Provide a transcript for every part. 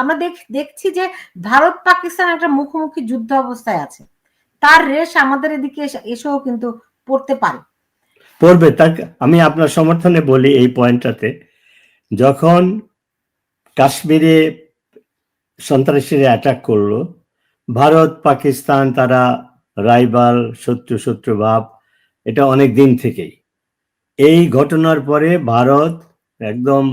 আমরা দেখছি যে ভারত পাকিস্তান একটা মুখোমুখি যুদ্ধ অবস্থায় আছে। তার রেশ আমাদের এদিকে এসেও কিন্তু পড়তে পারে। পড়বে তার আমি আপনার সমর্থনে বলি এই পয়েন্টটাতে। যখন কাশ্মীরে সন্ত্রাসীরা অ্যাটাক করল, ভারত, পাকিস্তান তারা রাইবাল শত্রু শত্রু ভাব, এটা অনেক দিন থেকেই। এই ঘটনার পরে ভারত একদম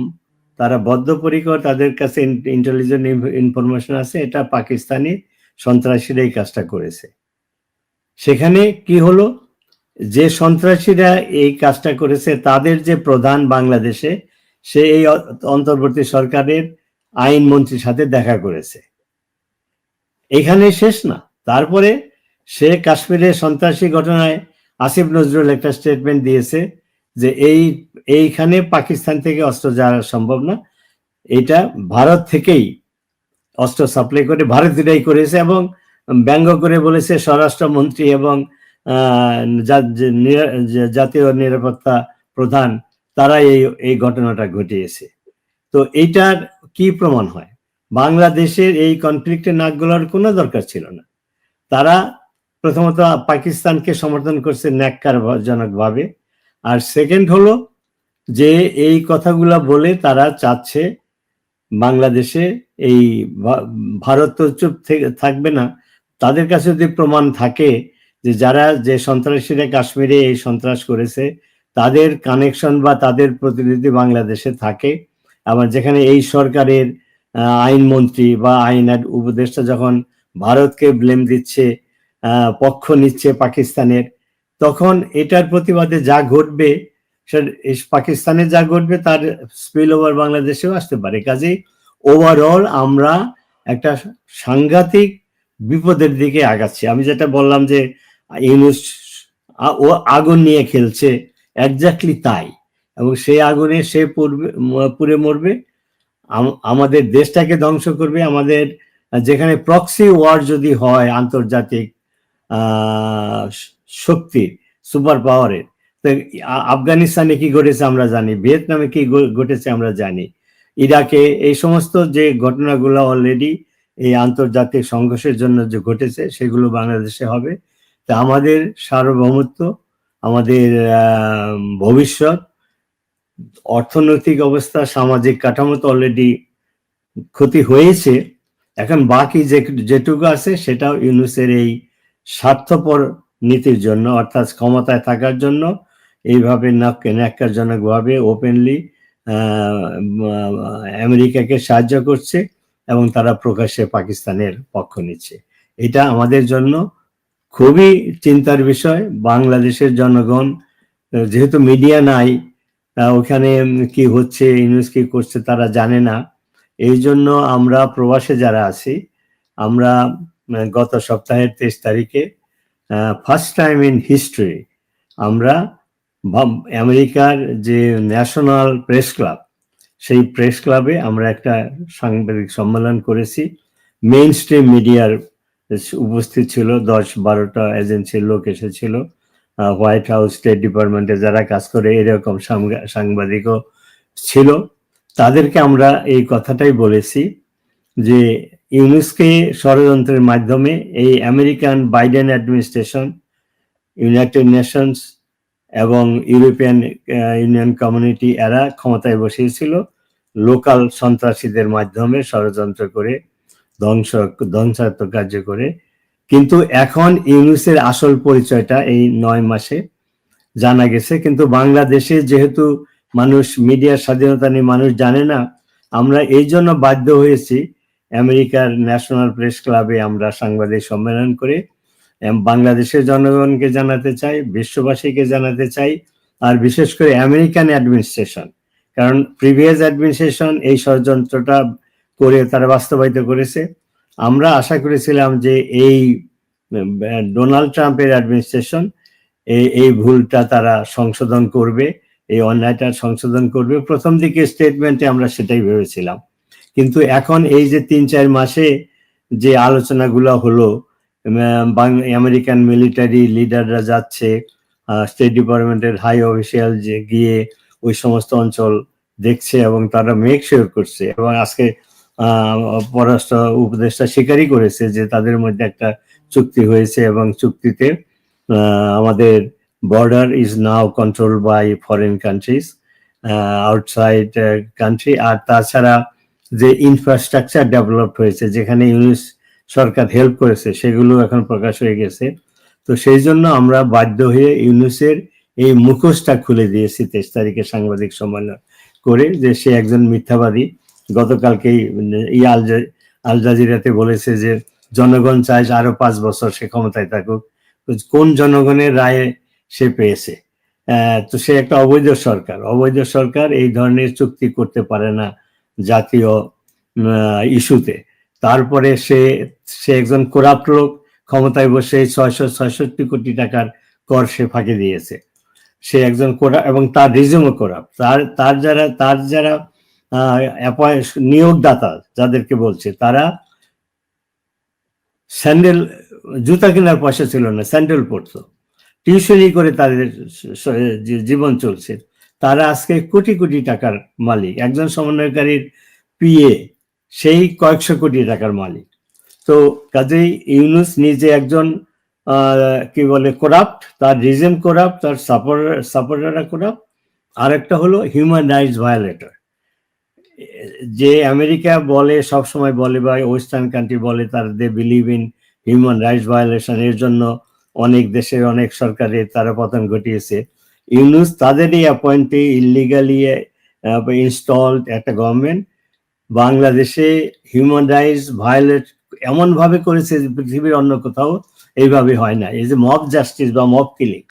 তারা বদ্ধপরিকর, তাদের কাছে ইন্টেলিজেন্ট ইনফরমেশন আছে, এটা পাকিস্তানি সন্ত্রাসীরা এই কাজটা করেছে। সেখানে কি হলো? যে সন্ত্রাসীরা এই কাজটা করেছে, তাদের যে প্রধান বাংলাদেশে, সে এই অন্তর্বর্তী সরকারের আইন মন্ত্রীর সাথে দেখা করেছে। এখানে শেষ না। তারপরে সে কাশ্মীরে সন্ত্রাসী ঘটনায় আসিফ নজরুল একটা স্টেটমেন্ট দিয়েছে যে এই, এইখানে পাকিস্তান থেকে অস্ত্র যাওয়া সম্ভব না। এটা ভারত থেকেই অস্ত্র সাপ্লাই করে, ভারত এটাই করেছে এবং ব্যঙ্গ করে বলেছে স্বরাষ্ট্রমন্ত্রী এবং জাতীয় নিরাপত্তা প্রধান তারা এই এই ঘটনাটা ঘটিয়েছে। তো এইটার কি প্রমাণ হয়? বাংলাদেশের এই কনফ্লিক্টে নাক গলার কোনো দরকার ছিল না। তারা প্রথমত পাকিস্তানকে সমর্থন করছে ন্যাক্কারজনক ভাবে আর সেকেন্ড হলো যে এই কথাগুলা বলে তারা চাচ্ছে বাংলাদেশে এই ভারত চুপ থাকবে না। তাদের কাছে যদি প্রমাণ থাকে যে যারা যে সন্ত্রাসীরা কাশ্মীরে এই সন্ত্রাস করেছে, তাদের কানেকশন বা তাদের প্রতিনিধি বাংলাদেশে থাকে। আবার যেখানে এই সরকারের আইনমন্ত্রী বা আইন উপদেষ্টা যখন ভারতকে ব্লেম দিচ্ছে পক্ষ নিচ্ছে পাকিস্তানের তখন এটার প্রতিবাদে যা ঘটবে পাকিস্তানে যা ঘটবে, তার স্পিল ওভার বাংলাদেশেও আসতে পারে। কাজেই ওভারঅল আমরা একটা সাংঘাতিক বিপদের দিকে আগাচ্ছি। আমি যেটা বললাম যে, ইউনুস ও আগুন নিয়ে খেলছে একজাক্টলি তাই। এবং সেই আগুনে সে পড়বে, পুড়ে মরবে। আমাদের দেশটাকে ধ্বংস করবে। আমাদের যেখানে প্রক্সি ওয়ার যদি হয় আন্তর্জাতিক শক্তি সুপার পাওয়ারের। তো আফগানিস্তানে কি ঘটেছে আমরা জানি, ভিয়েতনামে কি ঘটেছে আমরা জানি। ইরাকে এই সমস্ত যে ঘটনাগুলো অলরেডি এই আন্তর্জাতিক সংঘর্ষের জন্য যে ঘটেছে, সেগুলো বাংলাদেশে হবে। তা আমাদের সার্বভৌমত্ব, আমাদের ভবিষ্যৎ, অর্থনৈতিক অবস্থা, সামাজিক কাঠামো তো অলরেডি ক্ষতি হয়েছে। এখন বাকি যে, যেটুকু আছে সেটাও ইউনুসের এই স্বার্থপর নীতির জন্য, অর্থাৎ ক্ষমতায় থাকার জন্য, এইভাবে ন্যাক্কারজনকভাবে ওপেনলি আমেরিকাকে সাহায্য করছে এবং তারা প্রকাশ্যে পাকিস্তানের পক্ষ নিচ্ছে। এটা আমাদের জন্য খুবই চিন্তার বিষয়। বাংলাদেশের জনগণ, যেহেতু মিডিয়া নাই ওখানে কি হচ্ছে ইউনিউজ কি করছে তারা জানে না। এই জন্য আমরা প্রবাসে যারা আছি, আমরা, গত সপ্তাহের তেইশ তারিখে ফার্স্ট টাইম ইন হিস্ট্রি আমরা আমেরিকার যে ন্যাশনাল প্রেস ক্লাব সেই প্রেস ক্লাবে আমরা একটা সাংবাদিক সম্মেলন করেছি। মেইন স্ট্রিম মিডিয়ার উপস্থিত ছিল, দশ বারোটা এজেন্সির লোক এসেছিল। হোয়াইট হাউস স্টেট ডিপার্টমেন্টে যারা কাজ করে, এরকম সাংবাদিকও ছিল। তাদেরকে আমরা এই কথাটাই বলেছি যে ইউনেস্কে ষড়যন্ত্রের মাধ্যমে এই American Biden administration, United Nations এবং ইউরোপিয়ান ইউনিয়ন কমিউনিটি এরা ক্ষমতায় বসিয়েছিল লোকাল সন্ত্রাসীদের মাধ্যমে ষড়যন্ত্র করে, ধ্বংস, ধ্বংসাত্মক কার্য করে। কিন্তু এখন ইউনুসের আসল পরিচয়টা এই নয় মাসে জানা গেছে। কিন্তু বাংলাদেশে যেহেতু মানুষ, মিডিয়ার স্বাধীনতা নিয়ে মানুষ জানে না, আমরা এই জন্য বাধ্য হয়েছি আমেরিকার ন্যাশনাল প্রেস ক্লাবে আমরা সাংবাদিক সম্মেলন করে বাংলাদেশের জনগণকে জানাতে চাই, বিশ্ববাসীকে জানাতে চাই, আর বিশেষ করে আমেরিকান অ্যাডমিনিস্ট্রেশন। কারণ প্রিভিয়াস অ্যাডমিনিস্ট্রেশন এই ষড়যন্ত্রটা করে তারা বাস্তবায়িত করেছে। আমরা আশা করেছিলাম যে এই ডোনাল্ড ট্রাম্পের অ্যাডমিনিস্ট্রেশন এই ভুলটা তারা সংশোধন করবে, এই অন্যায়টা সংশোধন করবে। প্রথম দিকে স্টেটমেন্টে আমরা সেটাই ভেবেছিলাম। কিন্তু এখন এই যে তিন, চার মাসে যে আলোচনাগুলো হলো আমেরিকান মিলিটারি লিডাররা যাচ্ছে স্টেট ডিপার্টমেন্টের হাই অফিসিয়াল যে গিয়ে ওই সমস্ত অঞ্চল দেখছে এবং তারা মেক শিওর করছে এবং আজকে পররাষ্ট্র উপদেষ্টা স্বীকারই করেছে যে তাদের মধ্যে একটা চুক্তি হয়েছে এবং চুক্তিতে আমাদের border is now control by foreign countries outside country আর তাছাড়া যে ইনফ্রাস্ট্রাকচার ডেভেলপ হয়েছে, যেখানে ইউনিস সরকার হেল্প করেছে, সেগুলো এখন প্রকাশ হয়ে গেছে। তো সেই জন্য আমরা বাধ্য হয়ে ইউনুসের এই মুখোশটা খুলে দিয়েছি তেইশ তারিখে সাংবাদিক সম্মেলন করে যে সে একজন মিথ্যাবাদী। গতকালকেই ই আল জাজিরাতে বলেছে যে জনগণ চায় আরও পাঁচ বছর সে ক্ষমতায় থাকুক। কোন জনগণের রায়ে সে পেয়েছে? তো সে একটা অবৈধ সরকার। অবৈধ সরকার এই ধরনের চুক্তি করতে পারে না। জাতীয় ইস্যুতে। তারপরে সে সে একজন কোরাপ্ট লোক, ক্ষমতায় বসে ছয়শো ছয়ষট্টি কোটি টাকার কর সে ফাঁকি দিয়েছে। সে একজন কোরা, এবং তার রিজমও করাপ তার তার যারা তার যারা নিয়োগদাতা যাদেরকে বলছে, তারা স্যান্ডেল, জুতা কেনার পয়সা ছিল না, স্যান্ডেল পরতো। টিউশনি করে তাদের জীবন চলছে। তারা আজকে কোটি কোটি টাকার মালিক। একজন সমন্বয়কারীর পিএ সেই কয়েকশো কোটি টাকার মালিক। তো কাজেই ইউনুস নিজে একজন কি বলে করাপ্ট তার রিজেম করাপ্ট তার সাপোর্টাররা করাপ্ট আর একটা হলো হিউম্যান রাইটস ভায়োলেটর যে আমেরিকা বলে সব সময় বলে বা ওয়েস্টার্ন কান্ট্রি বলে, তার they believe in human rights violation এর জন্য অনেক দেশের অনেক সরকারের তারা পতন ঘটিয়েছে। ইউনুস তাদেরই অ্যাপয়েন্টে ইলিগালি ইনস্টলড একটা গভর্নমেন্ট বাংলাদেশে হিউম্যান রাইটস ভায়োলেট এমন ভাবে করেছে পৃথিবীর অন্য কোথাও এইভাবে হয় না। এই যে মব জাস্টিস বা মব কিলিং